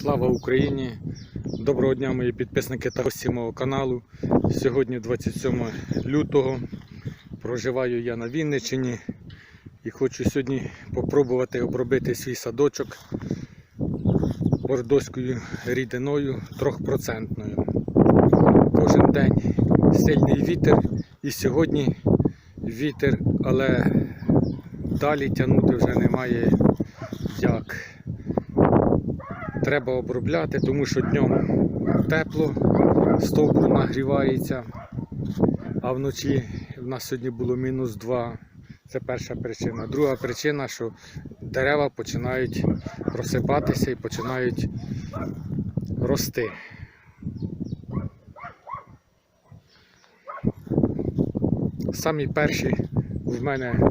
Слава Україні! Доброго дня, мої підписники та гості мого каналу. Сьогодні 27 лютого. Проживаю я на Вінниччині і хочу сьогодні попробувати обробити свій садочок бордоською рідиною 3%. Кожен день сильний вітер і сьогодні вітер, але далі тягнути вже немає як треба обробляти, тому що днем тепло, стовбур нагрівається, а вночі в нас сьогодні було мінус 2. Це перша причина. Друга причина, що дерева починають просипатися і починають рости. Самі перші в мене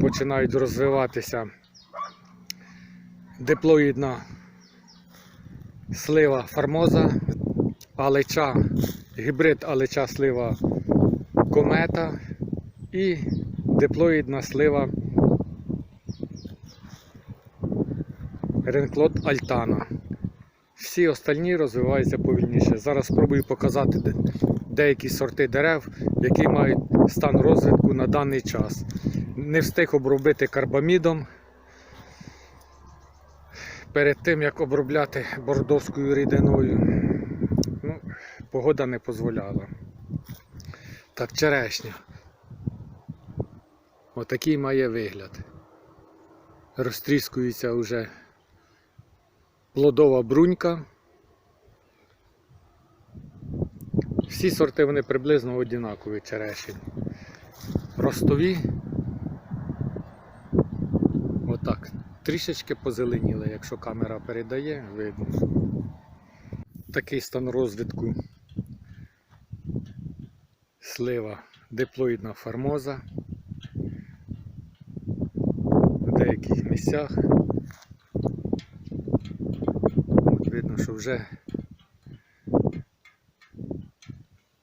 починають розвиватися диплоїдна слива фармоза, алеча, гібрид алеча слива комета і диплоїдна слива Ренклот Альтана. Всі остальні розвиваються повільніше. Зараз спробую показати деякі сорти дерев, які мають стан розвитку на даний час. Не встиг обробити карбамідом перед тим як обробляти бордовською рідиною. Ну, погода не дозволяла. Так, черешня. Отакий має вигляд. Розтріскується вже плодова брунька. Всі сорти вони приблизно однакові черешень. Ростові. Трішечки позеленіли, якщо камера передає, видно. Такий стан розвитку слива диплоїдна фармоза. В деяких місцях. От видно, що вже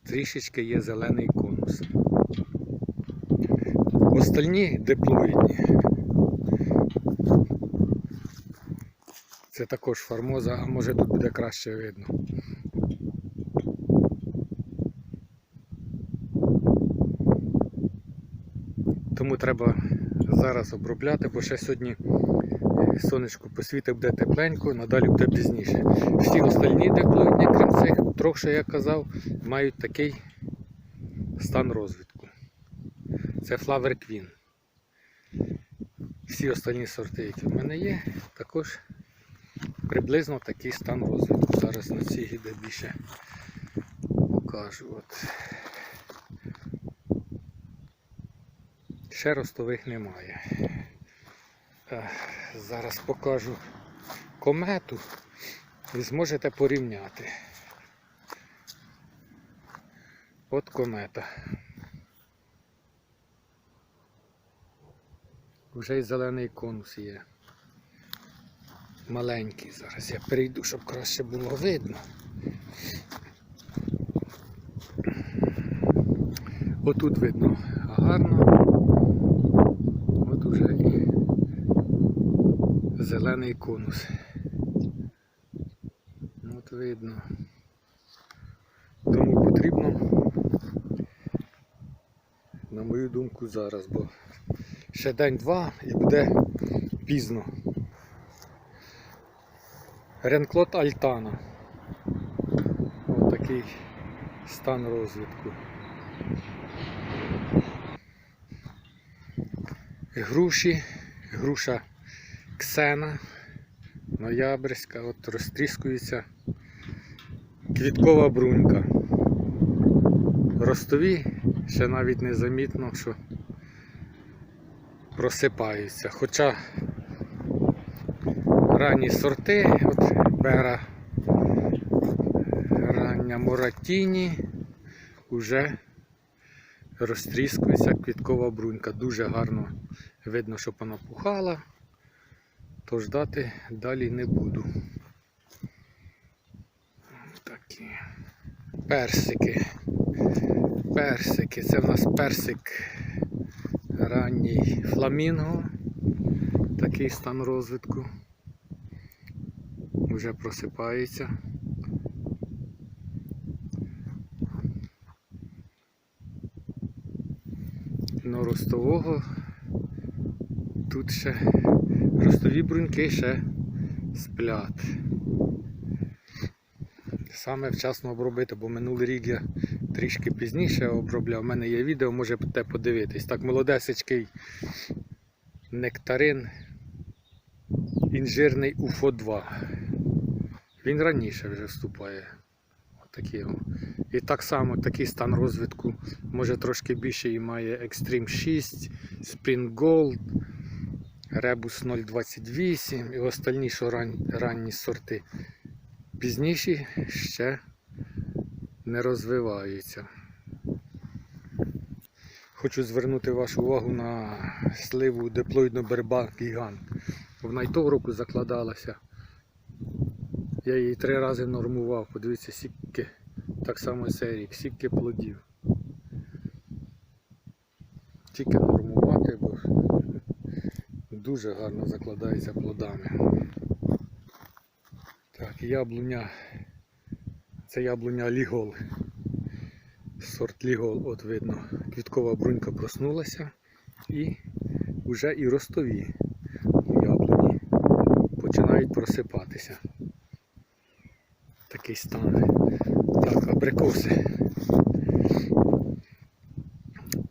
трішечки є зелений конус. Остальні диплоїдні. Це також фармоза, а може тут буде краще видно. Тому треба зараз обробляти, бо ще сьогодні е, сонечко посвітить буде тепленько, надалі буде пізніше. Всі остальні диплоїдні, крім цих, трьох, що казав, мають такий стан розвитку. Це Flower Queen. Всі остальні сорти, які в мене є, також приблизно такий стан розвитку. Зараз на цій гіде більше покажу. От. Ще ростових немає. Е, Зараз покажу комету і зможете порівняти. От комета. Вже й зелений конус є. Маленький зараз. Я перейду, щоб краще було видно. Отут видно гарно. От уже і зелений конус. От видно. Тому потрібно, на мою думку, зараз, бо ще день-два і буде пізно. Ренклот Альтана. Ось такий стан розвитку. Груші, груша Ксена, ноябрьська, от розтріскується квіткова брунька. Ростові ще навіть не замітно, що просипаються. Хоча ранні сорти, от бера рання Моратіні, вже розтріскується квіткова брунька. Дуже гарно видно, що вона пухала, то ждати далі не буду. Такі персики. Персики. Це в нас персик ранній фламінго. Такий стан розвитку. Вже просипається. Но ростового тут ще ростові бруньки ще сплять. Саме вчасно обробити, бо минулий рік я трішки пізніше обробляв. У мене є відео, можете подивитись. Так, молодесечкий нектарин інжирний УФО-2. Він раніше вже вступає. І так само такий стан розвитку може трошки більше і має Extreme 6, Spring Gold, Rebus 028 і остальні, що ран, ранні сорти. Пізніші ще не розвиваються. Хочу звернути вашу увагу на сливу диплоїдну берба гігант. Вона й того року закладалася. Я її три рази нормував. Подивіться, скільки так само і цей рік, скільки плодів. Тільки нормувати, бо дуже гарно закладається плодами. Так, яблуня. Це яблуня Лігол. Сорт Лігол, от видно. Квіткова брунька проснулася і вже і ростові яблуні починають просипатися. Такий стан. Так, абрикоси.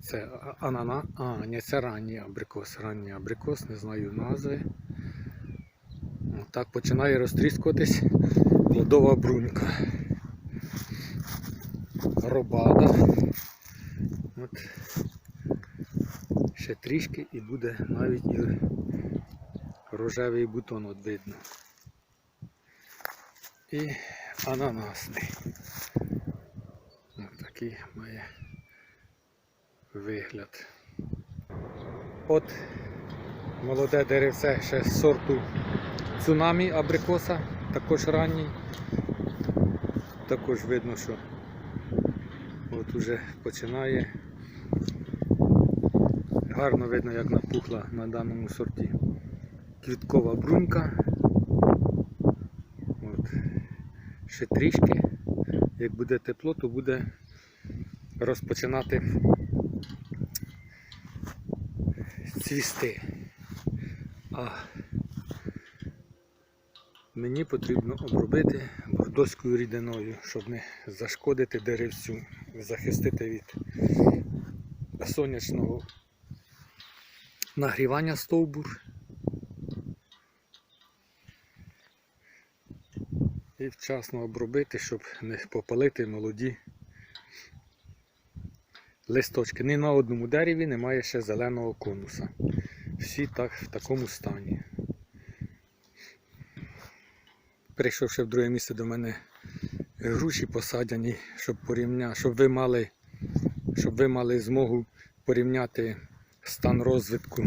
Це анана. А, ні, це ранній абрикос. Ранній абрикос, не знаю назви. Так починає розтріскуватись плодова брунька. Робада. От. Ще трішки і буде навіть і рожевий бутон от видно. І ананасний. Ось такий має вигляд. От молоде деревце ще з сорту цунамі абрикоса, також ранній. Також видно, що от уже починає. Гарно видно, як напухла на даному сорті квіткова брунька. От. Ще трішки. Як буде тепло, то буде розпочинати цвісти. А мені потрібно обробити бордоською рідиною, щоб не зашкодити деревцю, захистити від сонячного нагрівання стовбур. Вчасно обробити, щоб не попалити молоді листочки. Ні на одному дереві немає ще зеленого конуса. Всі так в такому стані. Прийшовши в друге місце до мене груші посадяні, щоб порівня... щоб ви мали, щоб ви мали змогу порівняти стан розвитку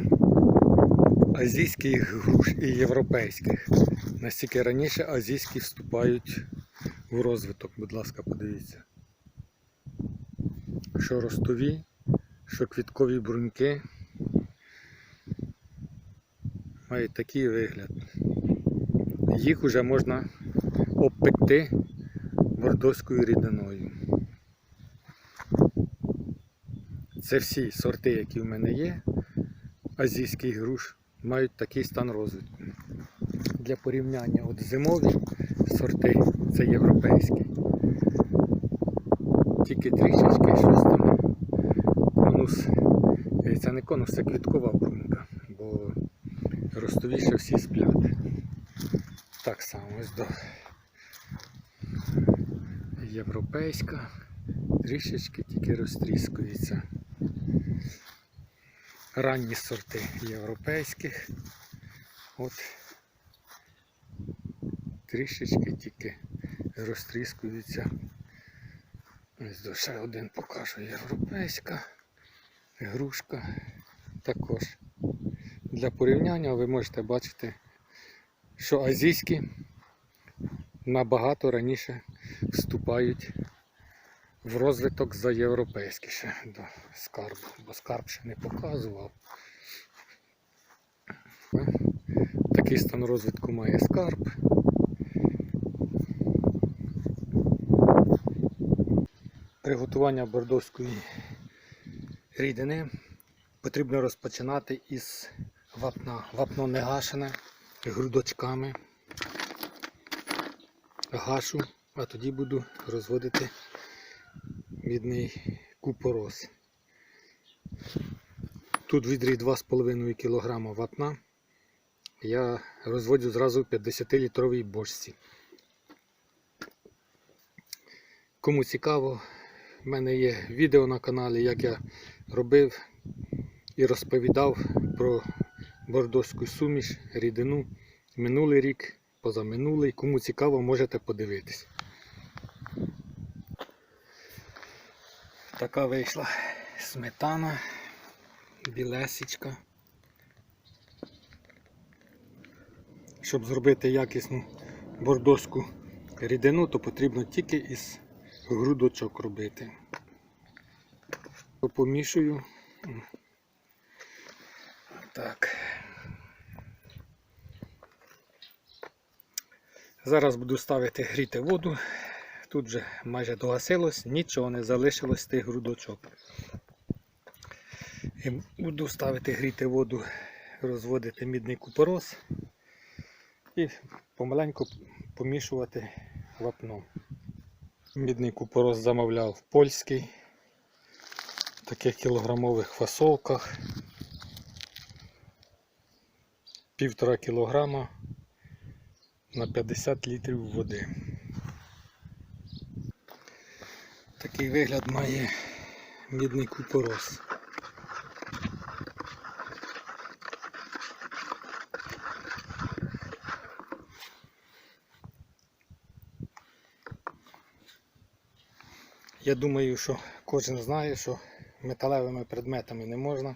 азійських груш і європейських. Настільки раніше азійські вступають в розвиток. Будь ласка, подивіться. Що ростові, що квіткові бруньки мають такий вигляд. Їх вже можна обпекти бордоською рідиною. Це всі сорти, які в мене є, азійських груш, мають такий стан розвитку. Для порівняння от зимові сорти це європейські. Тільки трішечки щось там конус. Е, Це не конус, це квіткова брунька, бо ростовіше всі сплять. Так само ось до європейська, трішечки тільки розтріскується. Ранні сорти європейських. От трішечки тільки розтріскуються. Ось до ще один покажу європейська грушка. Також для порівняння ви можете бачити, що азійські набагато раніше вступають в розвиток за європейські ще до скарбу, бо скарб ще не показував. Такий стан розвитку має скарб. Приготування бордовської рідини потрібно розпочинати із вапна. Вапно не гашене грудочками. Гашу, а тоді буду розводити мідний купороз. Тут відрій 2,5 кг вапна. Я розводжу зразу в 50-літровій бочці. Кому цікаво, в мене є відео на каналі, як я робив і розповідав про бордоську суміш, рідину минулий рік, позаминулий. Кому цікаво, можете подивитись. Така вийшла сметана, білесечка. Щоб зробити якісну бордоську рідину, то потрібно тільки із грудочок робити. Помішую. Так. Зараз буду ставити гріти воду. Тут вже майже догасилось, нічого не залишилось з тих грудочок. І буду ставити гріти воду, розводити мідний купорос і помаленьку помішувати вапно. Мідний купорос замовляв польський в таких кілограмових фасовках. Півтора кілограма на 50 літрів води. Такий вигляд має мідний купорос. Я думаю, що кожен знає, що металевими предметами не можна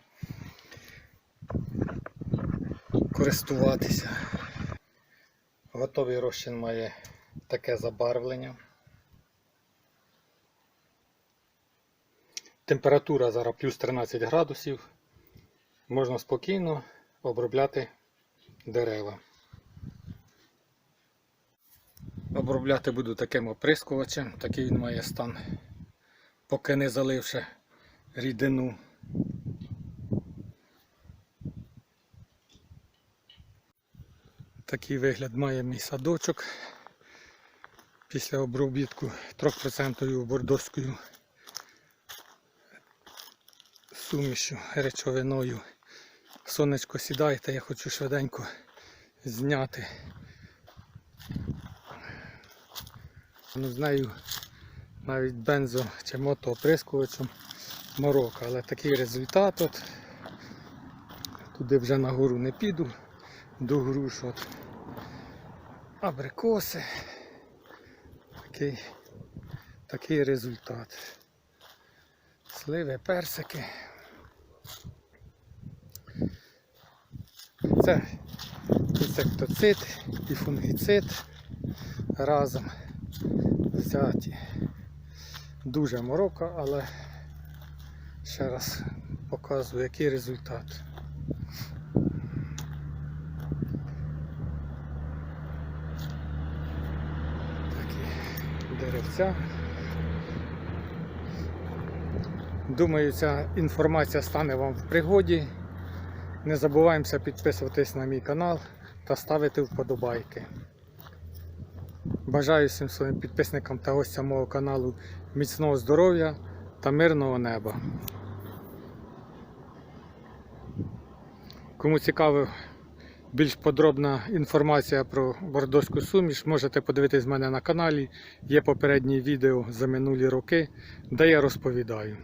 користуватися. Готовий розчин має таке забарвлення. Температура зараз плюс 13 градусів. Можна спокійно обробляти дерева. Обробляти буду таким оприскувачем, такий він має стан, поки не заливши рідину. Такий вигляд має мій садочок після обробітку 3% бордоською сумішю, речовиною. Сонечко сідайте, я хочу швиденько зняти. Ну, з навіть бензо чи мотооприскувачем морока, але такий результат от. Туди вже нагору не піду, до груш от. Абрикоси. Такий, такий результат. Сливи, персики. Це інсектоцид і фунгіцид разом взяті. Дуже морока, але ще раз показую, який результат. Такі деревця. Думаю, ця інформація стане вам в пригоді. Не забуваємося підписуватись на мій канал та ставити вподобайки. Бажаю всім своїм підписникам та гостям мого каналу міцного здоров'я та мирного неба. Кому цікава більш подробна інформація про бордоську суміш, можете подивитись в мене на каналі. Є попередні відео за минулі роки, де я розповідаю.